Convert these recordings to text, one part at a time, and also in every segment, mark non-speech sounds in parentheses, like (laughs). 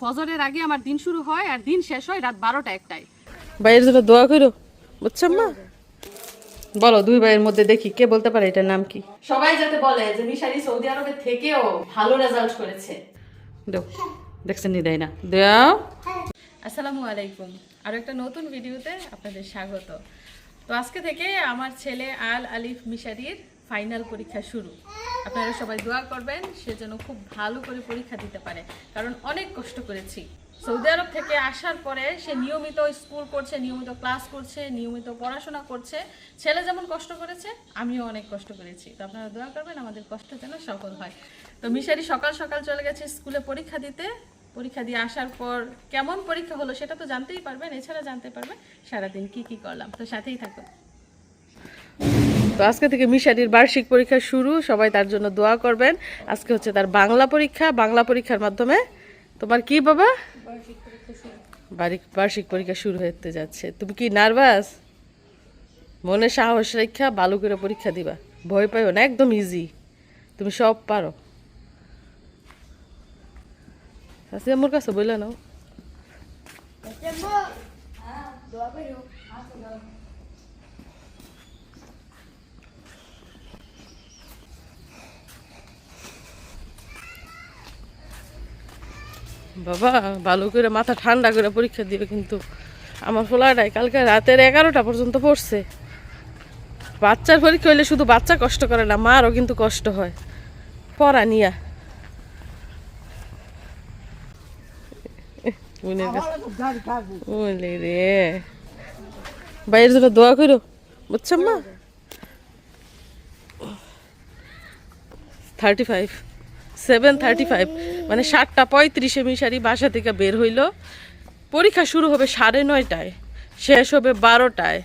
ফজরের আগে আমার দিন শুরু হয় আর দিন শেষ হয় রাত বারোটা একটায়। ভাইয়ের জন্য দোয়া করো বুঝছেন মা? বলো দুই ভাইয়ের মধ্যে দেখি কে বলতে পারে এটার নাম কি? সবাই যাতে বলে যে মিশারি সৌদি আরবের থেকেও ভালো রেজাল্ট করেছে। দেও দেখছেন নি দেয় না। দেও। আসসালামু আলাইকুম। আরও একটা নতুন ভিডিওতে আপনাদের স্বাগত। তো আজকে থেকে আমার ছেলে আল আলিফ মিশারির ফাইনাল পরীক্ষা শুরু। আপনারা সবাই দোয়া করবেন, সে যেন খুব ভালো করে পরীক্ষা দিতে পারে। কারণ অনেক কষ্ট করেছি। সৌদি আরব থেকে আসার পরে সে নিয়মিত স্কুল করছে, নিয়মিত ক্লাস করছে, নিয়মিত পড়াশোনা করছে। ছেলে যেমন কষ্ট করেছে, আমিও অনেক কষ্ট করেছি। তো আপনারা দোয়া করবেন, আমাদের কষ্ট যেন সফল হয়। তো মিশারি সকাল সকাল চলে গেছে স্কুলে পরীক্ষা দিতে। পরীক্ষা দিয়ে আসার পর কেমন পরীক্ষা হলো সেটা তো জানতেই পারবেন, এছাড়া জানতে পারবেন সারাদিন কি কি করলাম। তো সাথেই থাকুন। তো আজকে থেকে মিশারির বার্ষিক পরীক্ষা শুরু, সবাই তার জন্য দোয়া করবেন। আজকে হচ্ছে তার বাংলা পরীক্ষা, বাংলা পরীক্ষার মাধ্যমে। তোমার কি বাবা? বার্ষিক পরীক্ষা শুরু। হতে যাচ্ছে। তুমি কি নার্ভাস? মনে সাহস রেখা ভালো করে পরীক্ষা দিবা। ভয় পাইও না, একদম ইজি তুমি সব পারো। আসি আমার কাছে বললে নাও। বাবা, ভালো করে মাথা ঠান্ডা করে পরীক্ষা দিও কিন্তু। আমার ফোলাটাই কালকে রাতের এগারোটা পর্যন্ত পড়ছে। বাচ্চার পরীক্ষা হইলে শুধু বাচ্চা কষ্ট করে না, মারও কিন্তু কষ্ট হয়। পড়া নিয়া। রে। জন্য দোয়া করো বুঝছেন মা? Thirty five seven thirty five মানে সাতটা পঁয়ত্রিশে মিশারি বাসা থেকে বের হইল। পরীক্ষা শুরু হবে সাড়ে নয়টায়, শেষ হবে বারোটায়।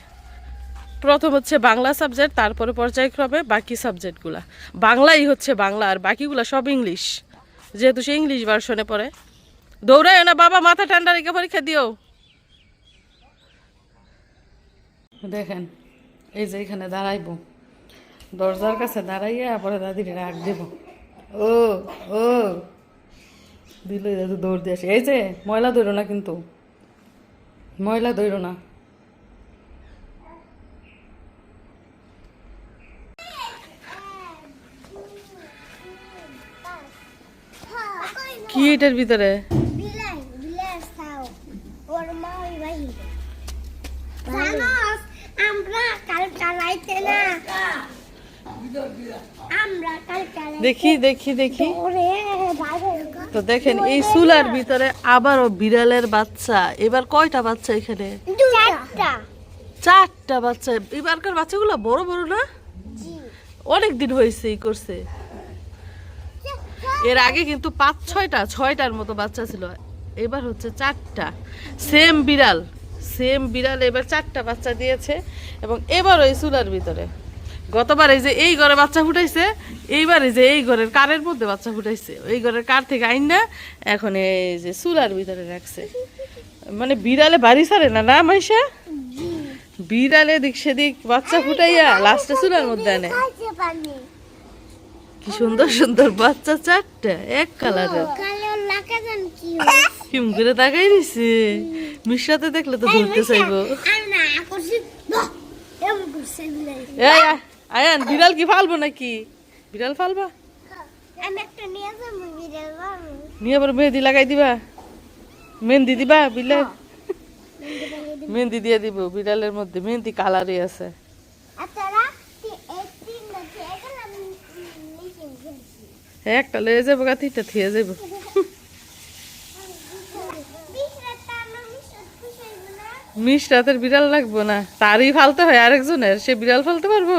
প্রথম হচ্ছে বাংলা সাবজেক্ট, তারপরে পর্যায়ক্রমে বাকি সাবজেক্টগুলা। বাংলাই হচ্ছে বাংলা আর বাকিগুলা সব ইংলিশ। যেহেতু সে ইংলিশ ভার্সনে পড়ে। দৌড়ায় না, বাবা মাথা ঠান্ডা রেখে পরীক্ষা দিও। দেখেন, এই যে এখানে দাঁড়াইবো। দরজার কাছে দাঁড়াইয়া পরে দাদির রাগ দেব। ও ও। দিল দাদু দৌড় দিয়ে আসে। এই যে ময়লা দৌড়ো না কিন্তু। ময়লা দৌড়ো না। কি এটার ভিতরে? দেখি দেখি দেখি। তো দেখেন এই চুলার ভিতরে আবারও বিড়ালের বাচ্চা। এবার কয়টা বাচ্চা এখানে? চারটা বাচ্চা। এবারকার বাচ্চাগুলো বড় বড় না? অনেক দিন হয়েছে এই করছে। এর আগে কিন্তু পাঁচ ছয়টা ছয়টার মতো বাচ্চা ছিল। এবার হচ্ছে চারটা। সেম বিড়াল সেম বিড়াল এবার চারটা বাচ্চা দিয়েছে এবং এবার ওই চুলার ভিতরে। গতবার এই যে এই ঘরে বাচ্চা ফুটাইছে, এইবার এই যে এই ঘরের কারের মধ্যে বাচ্চা ফুটাইছে। এই ঘরের কার থেকে আইন না এখন এই যে চুলার ভিতরে রাখছে। মানে বিড়ালে বাড়ি ছাড়ে না না মাইশা? বিড়ালে দিক সেদিক বাচ্চা ফুটাইয়া লাস্টে চুলার মধ্যে আনে। কি সুন্দর সুন্দর বাচ্চা চারটা, এক কালারের কিম করে তাকাই দিছে মিশ্রাতে দেখলে তো ধরতে চাইব। এই আয়ান বিড়াল কি ফালবো নাকি? বিড়াল ফালবা? আমি একটা নিয়ে আবার মেহেদি লাগাই দিবা? মেহেন্দি দিবা বিড়াল? মেহেন্দি দিয়ে দিব বিড়ালের মধ্যে মেহেন্দি কালারই আছে। একটা লয়ে যাব গা তিনটা থিয়ে যাব (laughs) মিশরাতের বিড়াল লাগবো না? তারই ফালতে হয় আরেকজনের সে বিড়াল ফালতে পারব?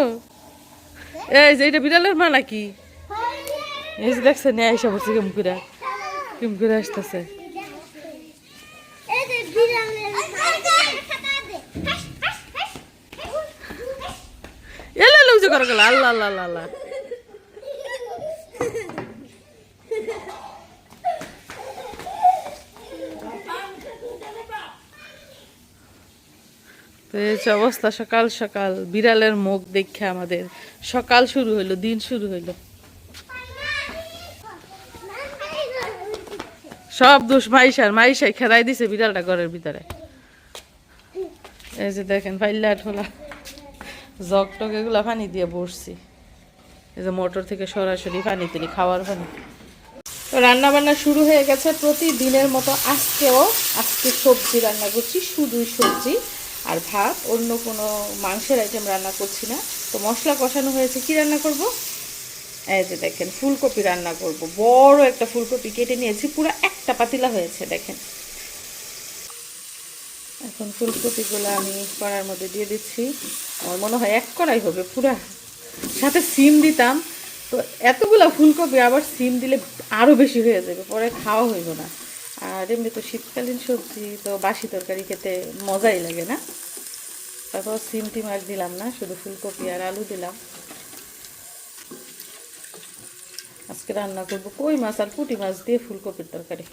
এই যে এটা বিড়ালের মা নাকি? এই যে দেখছে নিয়ে আইসা বলছে কেম করে কেম করে আসতেছে। এলে লোক যে করে গেল আল্লাহ আল্লাহ আল্লাহ আল্লাহ তো অবস্থা সকাল সকাল। বিড়ালের মুখ দেখে আমাদের সকাল শুরু হইল, দিন শুরু হইল। সব দোষ মাইশার, মাইশাই খেদাই দিছে বিড়ালটা ঘরের ভিতরে। এই যে দেখেন ফাইল্লা ঠোলা জগ টক এগুলা পানি দিয়ে বসছি। এই যে মোটর থেকে সরাসরি পানি তুলি, খাওয়ার পানি। তো রান্না বান্না শুরু হয়ে গেছে প্রতিদিনের মতো। আজকেও আজকে সবজি রান্না করছি, শুধুই সবজি। আর ভাত, অন্য কোনো মাংসের আইটেম রান্না করছি না। তো মশলা কষানো হয়েছে, কি রান্না করব? এই যে দেখেন, ফুলকপি রান্না করব। বড় একটা ফুলকপি কেটে নিয়েছি, পুরো একটা পাতিলা হয়েছে, দেখেন। এখন ফুলকপিগুলো আমি কড়ার মধ্যে দিয়ে দিচ্ছি। আমার মনে হয় এক কড়াই হবে পুরা। সাথে সিম দিতাম। তো এতগুলা ফুলকপি আবার সিম দিলে আরও বেশি হয়ে যাবে, পরে খাওয়া হইব না। আর এমনি তো শীতকালীন সবজি, তো বাসি তরকারি খেতে মজাই লাগে না। তারপর সিম টিম আর দিলাম না, শুধু ফুলকপি আর আলু দিলাম। আজকে রান্না করব কই মাছ আর পুঁটি মাছ দিয়ে ফুলকপির তরকারি।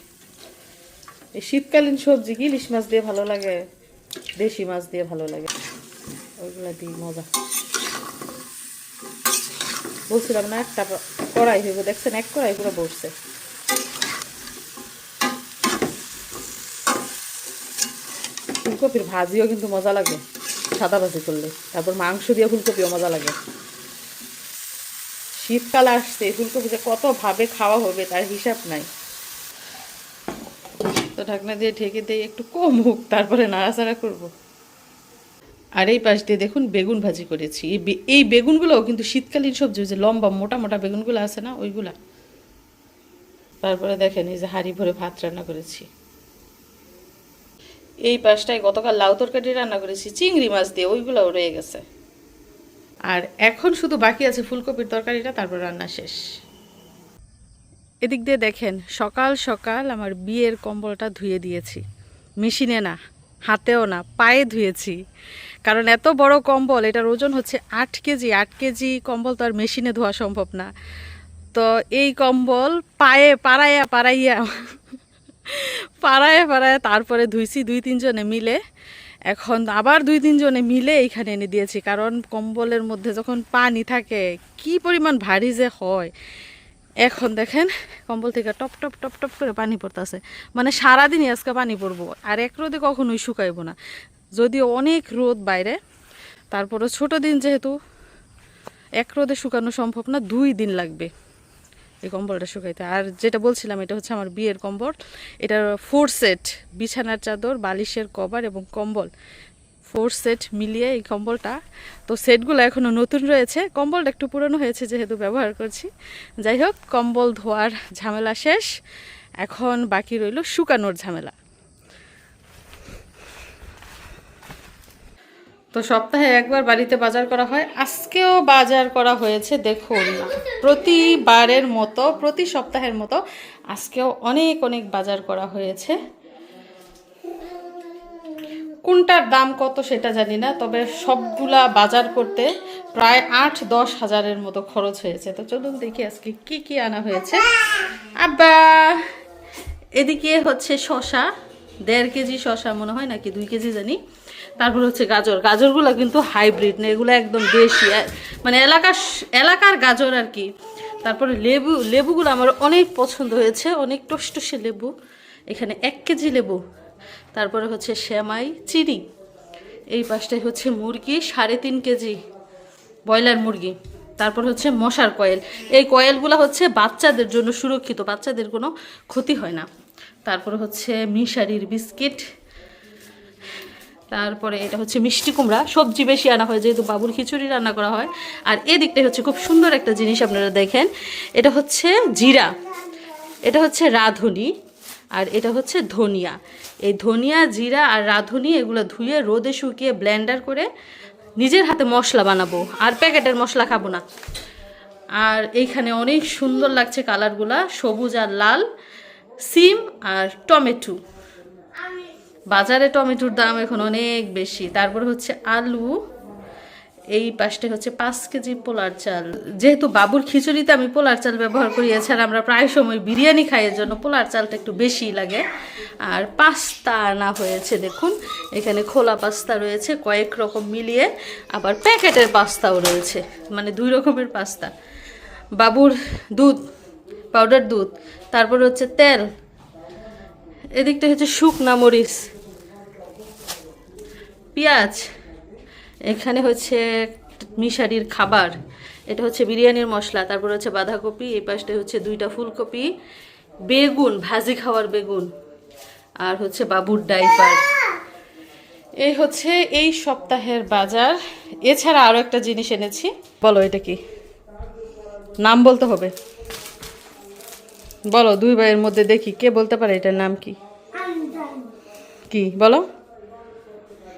এই শীতকালীন সবজি কি ইলিশ মাছ দিয়ে ভালো লাগে, দেশি মাছ দিয়ে ভালো লাগে? ওইগুলা দিই মজা। বলছিলাম না, একটা কড়াই হইব, দেখছেন, এক কড়াই পুরো বসছে ফুলকপির ভাজিও কিন্তু মজা লাগে, সাদা ভাজি করলে। তারপর মাংস দিয়ে ফুলকপিও মজা লাগে। শীতকাল আসছে ফুলকপি যে কত ভাবে খাওয়া হবে তার হিসাব নাই। তো ঢাকনা দিয়ে ঢেকে দিয়ে একটু কম হোক, তারপরে নাড়াচাড়া করব। আর এই পাশ দিয়ে দেখুন বেগুন ভাজি করেছি। এই বেগুনগুলোও কিন্তু শীতকালীন সবজি যে লম্বা মোটা মোটা বেগুনগুলো আছে না, ওইগুলা। তারপরে দেখেন এই যে হাঁড়ি ভরে ভাত রান্না করেছি। এই পাশটায় গতকাল লাউ তরকারি রান্না করেছি, চিংড়ি মাছ দিয়ে, ওইগুলোও রয়ে গেছে। আর এখন শুধু বাকি আছে ফুলকপির তরকারিটা, তারপর রান্না শেষ। এদিক দিয়ে দেখেন, সকাল সকাল আমার বিয়ের কম্বলটা ধুয়ে দিয়েছি। মেশিনে না, হাতেও না, পায়ে ধুয়েছি। কারণ এত বড় কম্বল, এটার ওজন হচ্ছে আট কেজি আট কেজি কম্বল তো আর মেশিনে ধোয়া সম্ভব না। তো এই কম্বল পায়ে পাড়াইয়া পাড়াইয়া পাড়ায় পাড়ায় তারপরে ধুইছি দুই তিনজনে মিলে। এখন আবার দুই তিনজনে মিলে এইখানে এনে দিয়েছি, কারণ কম্বলের মধ্যে যখন পানি থাকে, কি পরিমাণ ভারী যে হয়। এখন দেখেন, কম্বল থেকে টপ টপ টপ টপ করে পানি পড়তেছে। মানে সারাদিনই আজকে পানি পড়ব, আর এক রোদে কখনোই শুকাইবো না। যদিও অনেক রোদ বাইরে তারপরে ছোট দিন যেহেতু, এক রোদে শুকানো সম্ভব না, দুই দিন লাগবে। এই কম্বলটা শুকাইতে। আর যেটা বলছিলাম, এটা হচ্ছে আমার বিয়ের কম্বল। এটা ফোর সেট বিছানার চাদর, বালিশের কভার এবং কম্বল। ফোর সেট মিলিয়ে এই কম্বলটা। তো সেটগুলো এখনও নতুন রয়েছে। কম্বলটা একটু পুরনো হয়েছে যেহেতু ব্যবহার করছি। যাই হোক, কম্বল ধোয়ার ঝামেলা শেষ। এখন বাকি রইল শুকানোর ঝামেলা। তো সপ্তাহে একবার বাড়িতে বাজার করা হয়। আজকেও বাজার করা হয়েছে, দেখুন। প্রতিবারের মতো, প্রতি সপ্তাহের মতো আজকেও অনেক অনেক বাজার করা হয়েছে। কোনটার দাম কত সেটা জানি না, তবে সবগুলা বাজার করতে প্রায় আট, দশ হাজারের মতো খরচ হয়েছে। তো চলুন দেখি আজকে কি কি আনা হয়েছে। আব্বা, এদিকে হচ্ছে শশা দেড় কেজি শশা মনে হয় নাকি, দুই কেজি জানি। তারপর হচ্ছে গাজর। গাজরগুলো কিন্তু হাইব্রিড না, এগুলো একদম দেশি। মানে এলাকার এলাকার গাজর আর কি। তারপরে লেবু, লেবুগুলো আমার অনেক পছন্দ হয়েছে, অনেক টসটসে লেবু। এখানে এক কেজি লেবু। তারপরে হচ্ছে শ্যামাই, চিনি। এই পাশটায় হচ্ছে মুরগি, সাড়ে তিন কেজি ব্রয়লার মুরগি। তারপর হচ্ছে মশার কয়েল। এই কয়েলগুলো হচ্ছে বাচ্চাদের জন্য সুরক্ষিত, বাচ্চাদের কোনো ক্ষতি হয় না। তারপর হচ্ছে মিশারির বিস্কিট তারপরে এটা হচ্ছে মিষ্টি কুমড়া। সবজি বেশি আনা হয় যেহেতু বাবুর খিচুড়ি রান্না করা হয়। আর এদিকটাই হচ্ছে খুব সুন্দর একটা জিনিস আপনারা দেখেন। এটা হচ্ছে জিরা। এটা হচ্ছে রাঁধুনি। আর এটা হচ্ছে ধনিয়া। এই ধনিয়া, জিরা আর রাঁধুনি এগুলো ধুয়ে রোদে শুকিয়ে ব্লেন্ডার করে নিজের হাতে মশলা বানাবো। আর প্যাকেটের মশলা খাব না। আর এইখানে অনেক সুন্দর লাগছে কালারগুলা। সবুজ আর লাল, সিম আর টমেটো। বাজারে টমেটোর দাম এখন অনেক বেশি। তারপর হচ্ছে আলু, এই পাশটা হচ্ছে পাঁচ কেজি পোলার চাল। যেহেতু বাবুর খিচুড়িতে আমি পোলার চাল ব্যবহার করি, এছাড়া আমরা প্রায় সময় বিরিয়ানি খাই, এর জন্য পোলার চালটা একটু বেশি লাগে। আর পাস্তা আনা হয়েছে, দেখুন, এখানে খোলা পাস্তা রয়েছে, কয়েক রকম মিলিয়ে। আবার প্যাকেটের পাস্তাও রয়েছে মানে দুই রকমের পাস্তা। বাবুর দুধ, পাউডার দুধ, তারপর হচ্ছে তেল। এদিকটা হচ্ছে শুকনা মরিচ। পেঁয়াজ, এখানে হচ্ছে মিশারির খাবার, এটা হচ্ছে বিরিয়ানির মশলা, তারপর হচ্ছে বাঁধাকপি, এই পাশটা হচ্ছে দুইটা ফুলকপি, বেগুন, ভাজি খাওয়ার বেগুন, আর হচ্ছে বাবুর ডাইপার। এই হচ্ছে এই সপ্তাহের বাজার। এছাড়া আরও একটা জিনিস এনেছি। বলো, এটা কি? নাম বলতে হবে। বলো, দুই ভাইয়ের মধ্যে দেখি, কে বলতে পারে এটার নাম কি? কি, বলো।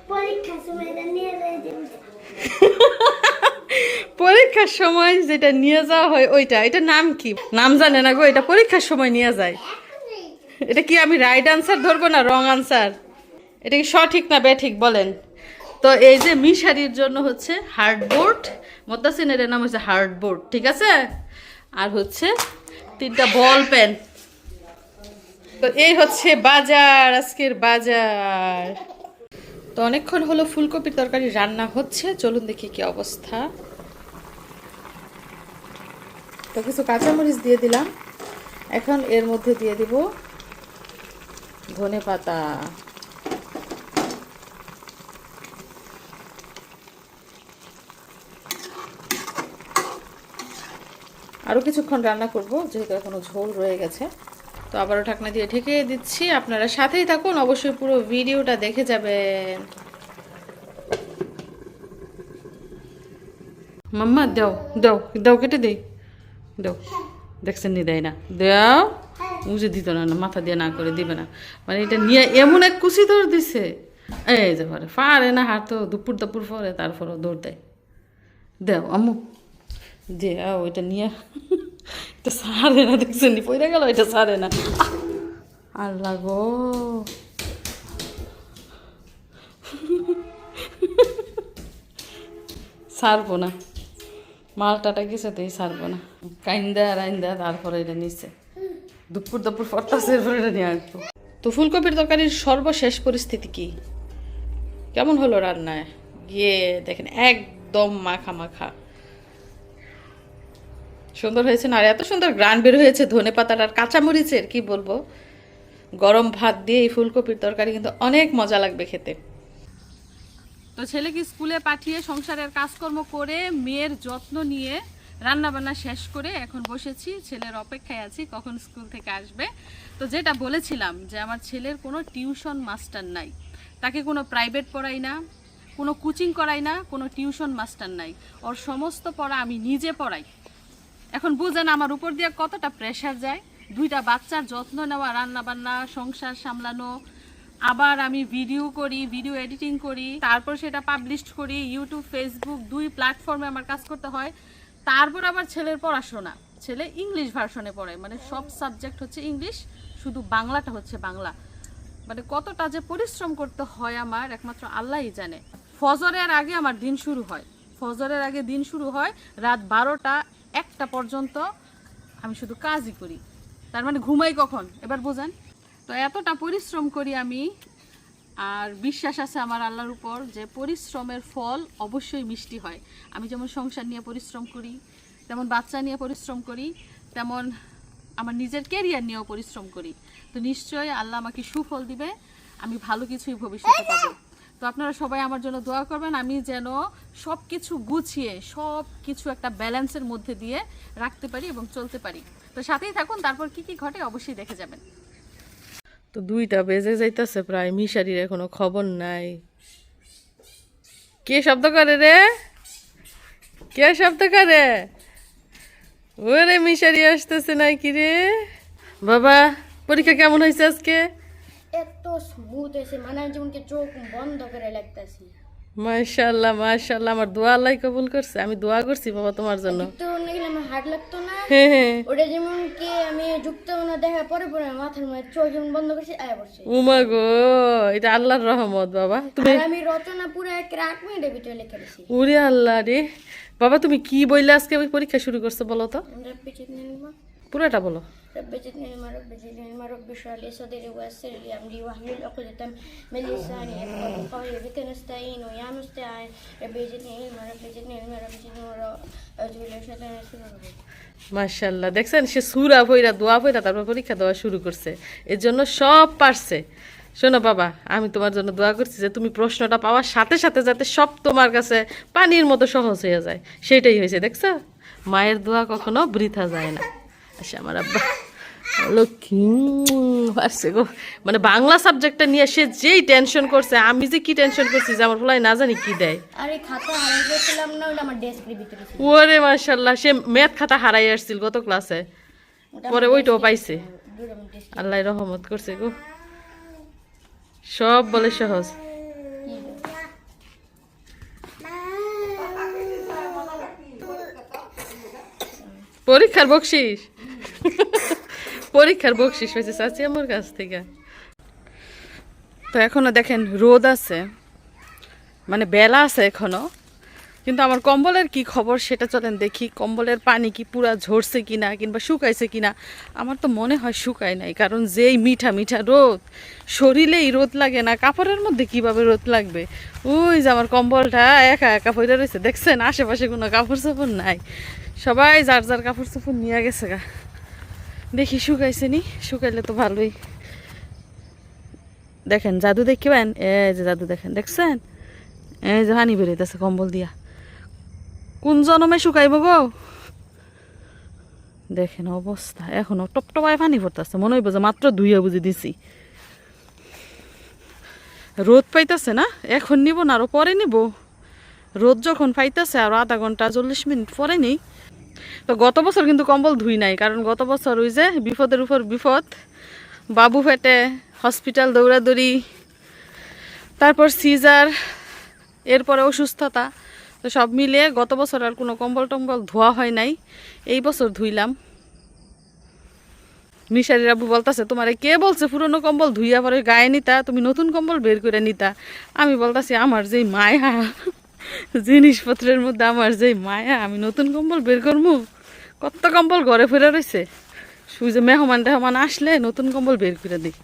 (laughs) পরীক্ষার সময় যেটা নিয়ে যাওয়া হয় ওইটা, এটা নাম কি? নাম জানে না গো, এটা পরীক্ষার সময় নিয়ে যায়। এটা কি আমি রাইট আনসার ধরবো না রং আনসার এটা কি সঠিক না ব্যাঠিক বলেন? তো এই যে মিশারির জন্য হচ্ছে হার্ডবোর্ড মোদ্দাসিনের নাম হচ্ছে হার্ডবোর্ড ঠিক আছে? আর হচ্ছে তিনটা বল পেন তো এই হচ্ছে বাজার, আজকের বাজার। তো অনেকক্ষণ হলো ফুলকপির তরকারি রান্না হচ্ছে। চলুন দেখি কি অবস্থা। তো কিছু কাঁচামরিচ দিয়ে দিলাম। এখন এর মধ্যে দিয়ে দিব ধনে পাতা। আরও কিছুক্ষণ রান্না করব, যেহেতু এখনও ঝোল রয়ে গেছে। তো আবারও ঢাকনা দিয়ে ঢেকে দিচ্ছি। আপনারা সাথেই থাকুন, অবশ্যই পুরো ভিডিওটা দেখে যাবেন। মাম্মা, দাও দাও দাও, কেটে দেই দাও, দেখছেন নি, দেয় না। দাও উঁচে দিত না মাথা দিয়ে না করে দিবে না। মানে এটা নিয়ে এমন এক কুচি দৌড় দিছে। এই যে পারে পারে না তো দুপুর দুপুর পরে তারপরও দৌড় দেয়। দেও, আম্মু। দে আও, এটা নিয়ে। এটা সারে না দেখছেন পড়ে গেল এটা সারে না! আল্লাহ গো সারবো না মালটাটা কিছুতেই সারবো না কাইন্দা রাইন্দা তারপরে এটা নিচ্ছে দুপুর দুপুর পরতাছে এরপরে এটা নিয়ে আসব তো ফুলকপির তরকারির সর্বশেষ পরিস্থিতি কি? কেমন হলো রান্নায়? গিয়ে দেখেন, একদম মাখা মাখা সুন্দর হয়েছে না? আর এত সুন্দর গ্রান বের হয়েছে ধনে পাতার আর কাঁচামরিচের, কি বলব? গরম ভাত দিয়ে এই ফুলকপির তরকারি কিন্তু অনেক মজা লাগবে খেতে। তো ছেলেকে স্কুলে পাঠিয়ে সংসারের কাজকর্ম করে, মেয়ের যত্ন নিয়ে রান্না বান্না শেষ করে এখন বসেছি, ছেলের অপেক্ষায় আছি, কখন স্কুল থেকে আসবে। তো যেটা বলেছিলাম যে আমার ছেলের কোনো টিউশন মাস্টার নাই। তাকে কোনো প্রাইভেট পড়াই না, কোনো কোচিং করাই না, কোনো টিউশন মাস্টার নাই। ওর সমস্ত পড়া আমি নিজে পড়াই। এখন বুঝেন আমার উপর দিয়ে কতটা প্রেশার যায়। দুইটা বাচ্চার যত্ন নেওয়া রান্না বান্না সংসার সামলানো। আবার আমি ভিডিও করি ভিডিও এডিটিং করি, তারপর সেটা পাবলিশ করি ইউটিউব ফেসবুক দুই প্ল্যাটফর্মে আমার কাজ করতে হয়। তারপর আবার ছেলের পড়াশোনা। ছেলে ইংলিশ ভার্সনে পড়ে মানে সব সাবজেক্ট হচ্ছে ইংলিশ শুধু বাংলাটা হচ্ছে বাংলা। মানে কতটা যে পরিশ্রম করতে হয় আমার, একমাত্র আল্লাহই জানে। ফজরের আগে আমার দিন শুরু হয়। ফজরের আগে দিন শুরু হয় রাত বারোটা একটা পর্যন্ত আমি শুধু কাজই করি। তার মানে ঘুমাই কখন? এবার বোঝেন। তো এতটা পরিশ্রম করি আমি, আর বিশ্বাস আছে আমার আল্লাহর উপর যে পরিশ্রমের ফল অবশ্যই মিষ্টি হয়। আমি যেমন সংসার নিয়ে পরিশ্রম করি, তেমন বাচ্চা নিয়ে পরিশ্রম করি, তেমন আমার নিজের কেরিয়ার নিয়েও পরিশ্রম করি। তো নিশ্চয়ই আল্লাহ আমাকে সুফল দিবে, আমি ভালো কিছুই ভবিষ্যতে পাবো। তো আপনারা সবাই আমার জন্য দোয়া করবেন। আমি যেন সব কিছু গুছিয়ে সব কিছু একটা ব্যালেন্সের মধ্যে দিয়ে রাখতে পারি এবং চলতে পারি। তো সাথেই থাকুন, তারপর কি কি ঘটে অবশ্যই দেখে যাবেন। তো দুইটা বেজে যাইতেছে প্রায়, মিশারির এখনও খবর নাই। কে শব্দ করে রে? কে শব্দ করে? ওরে মিশারি আসতেছে নাই কি রে? বাবা, পরীক্ষা কেমন হয়েছে আজকে? এত স্মুথ হয়েছে মানে যেমন কি চোখ বন্ধ করে লাগতেছি। মাশাল্লাহ মাশাল্লাহ আমার দোয়া আল্লাহ কবুল করছে আমি দোয়া করছি বাবা তোমার জন্য। তো গেলে আমার হার্ট লাগতো না। ওটা যেমন কি আমি যুক্ত না দেখা পরে পরে মাথার মধ্যে চোখ যেমন বন্ধ করছি আয় পড়ছে। উমা গো এটা আল্লাহর রহমত বাবা। তুমি আমি রচনা পুরো এক আট মিনিটের ভিতরে লিখে দিছি। উরে আল্লাহ রে। বাবা তুমি কি বইলে আজকে ওই পরীক্ষা শুরু করছ বলো তো? পুরোটা বলো। رب زدني علما رب زدني علما رب اشرح لي صدري ويسر لي امري واحلل عقدة من لساني يفقهوا قولي بك نستعين ويا مستعان رب زدني علما رب زدني علما رب زدني علما أعوذ بالله من الشيطان الرجيم মাশাল্লাহ দেখছেন সে সুরা বইরা দোয়া বইরা তারপর পরীক্ষা দেওয়া শুরু করছে এর জন্য সব পারছে শোনো বাবা আমি তোমার জন্য দোয়া করছি যে তুমি প্রশ্নটা পাওয়ার সাথে সাথে যাতে সব তোমার কাছে পানির মতো সহজ হয়ে যায় সেটাই হয়েছে দেখছো মায়ের দোয়া কখনো বৃথা যায় না আচ্ছা আমার আব্বা লক্ষ্মী পারছে গো। মানে বাংলা সাবজেক্টটা নিয়ে সে যেই টেনশন করছে আমি যে কি টেনশন করছি যে আমার ফলাই না জানি কি দেয়। আরে খাতা হারিয়ে গেছিলাম না ওটা আমার ডেস্কের ভিতরে ছিল। ওরে মাশাল্লাহ সে ম্যাথ খাতা হারাই আসছিল গত ক্লাসে পরে ওইটাও পাইছে। আল্লাহ রহমত করছে গো। সব বলে সহজ। পরীক্ষার বকশিস। পরীক্ষার বকশিস হয়েছে, চাচি আমার কাছ থেকে। তো এখনও দেখেন রোদ আছে মানে বেলা আছে এখনও, কিন্তু আমার কম্বলের কি খবর সেটা চলেন দেখি, কম্বলের পানি কি পুরা ঝরছে কিনা কিংবা শুকাইছে কিনা, আমার তো মনে হয় শুকায় নাই, কারণ যেই মিঠা মিঠা রোদ, শরীরেই রোদ লাগে না, কাপড়ের মধ্যে কীভাবে রোদ লাগবে? ওই যে আমার কম্বলটা একা একা পড়ে রয়েছে দেখছেন আশেপাশে কোনো কাপড় চাপড় নাই, সবাই যার যার কাপড় চাপড় নিয়ে গেছে গা। দেখি শুকাইছে নি, শুকাইলে তো ভালোই। দেখেন, জাদু দেখবেন? এই যে জাদু দেখেন, দেখছেন? এই যে হানি বেরোইতেছে কম্বল দিয়া। কোন জনমে শুকাইব গো? দেখেন অবস্থা, এখনও টপটপায় পানি পড়তেছে, মনে হইব যে মাত্র ধুইয়া বুঝি দিছি। রোদ পাইতেছে না? এখন নিব না, আরও পরে নিব। রোদ যখন পাইতেছে, আর আধা ঘণ্টা চল্লিশ মিনিট পরে নিই। তো গত বছর কিন্তু কম্বল ধুই নাই, কারণ গত বছর ওই যে বিপদের উপর বিপদ, বাবু ফেটে হসপিটাল দৌড়াদৌড়ি, তারপর সিজার এরপরে অসুস্থতা, তো সব মিলিয়ে গত বছর আর কোনো কম্বল টম্বল ধোয়া হয় নাই, এই বছর ধুইলাম। মিশারির আব্বু বলতেছে, তোমারে কে বলছে পুরনো কম্বল ধুইয়া পরে গায়ে নিতা? তুমি নতুন কম্বল বের করে নিতা। আমি বলতাছি, আমার যেই মায়া। জিনিসপত্রের মধ্যে আমার যেই মায়া, আমি নতুন কম্বল বের করব কত কম্বল ঘরে ফিরে রয়েছে? যে মেহমান টেহমান আসলে নতুন কম্বল বের করে দিই।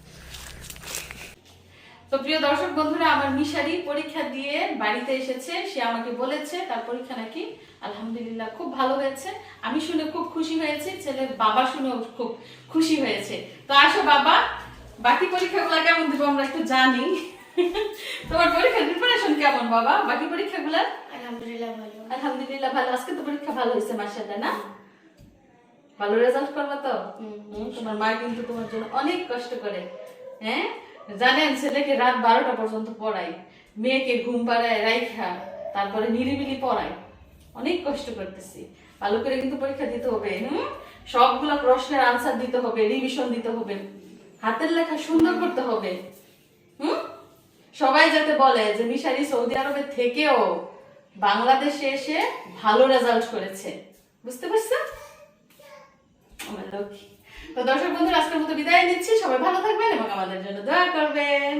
তো প্রিয় দর্শক বন্ধুরা, আমার মিশারি পরীক্ষা দিয়ে বাড়িতে এসেছে। সে আমাকে বলেছে, তার পরীক্ষা নাকি আলহামদুলিল্লাহ খুব ভালো হয়েছে। আমি শুনে খুব খুশি হয়েছি, ছেলের বাবা শুনেও খুব খুশি হয়েছে। তো আসো বাবা, বাকি পরীক্ষাগুলো কেমন দিব আমরা একটু জানি। (laughs) তোমার পরীক্ষার প্রিপারেশন কেমন বাবা? বাকি পরীক্ষাগুলো আলহামদুলিল্লাহ ভালো। আলহামদুলিল্লাহ ভালো। আজকে তো পরীক্ষা ভালো হয়েছে মার্শাল্লাহ না? ভালো রেজাল্ট করবে তো? তোমার মা কিন্তু তোমার জন্য অনেক কষ্ট করে হ্যাঁ? জানেন ছেলেকে রাত বারোটা পর্যন্ত পড়াই মেয়েকে ঘুম পাড়ায় রাইখা তারপরে নিরিবিলি পড়াই। অনেক কষ্ট করতেছি। ভালো করে কিন্তু পরীক্ষা দিতে হবে হুম? সবগুলা প্রশ্নের আনসার দিতে হবে রিভিশন দিতে হবে। হাতের লেখা সুন্দর করতে হবে। সবাই যাতে বলে যে মিশারি সৌদি আরবে থেকেও বাংলাদেশে এসে ভালো রেজাল্ট করেছে। বুঝতে পারছ? তো দর্শক বন্ধুরা, আজকের মতো বিদায় নিচ্ছি। সবাই ভালো থাকবেন এবং আমাদের জন্য দোয়া করবেন।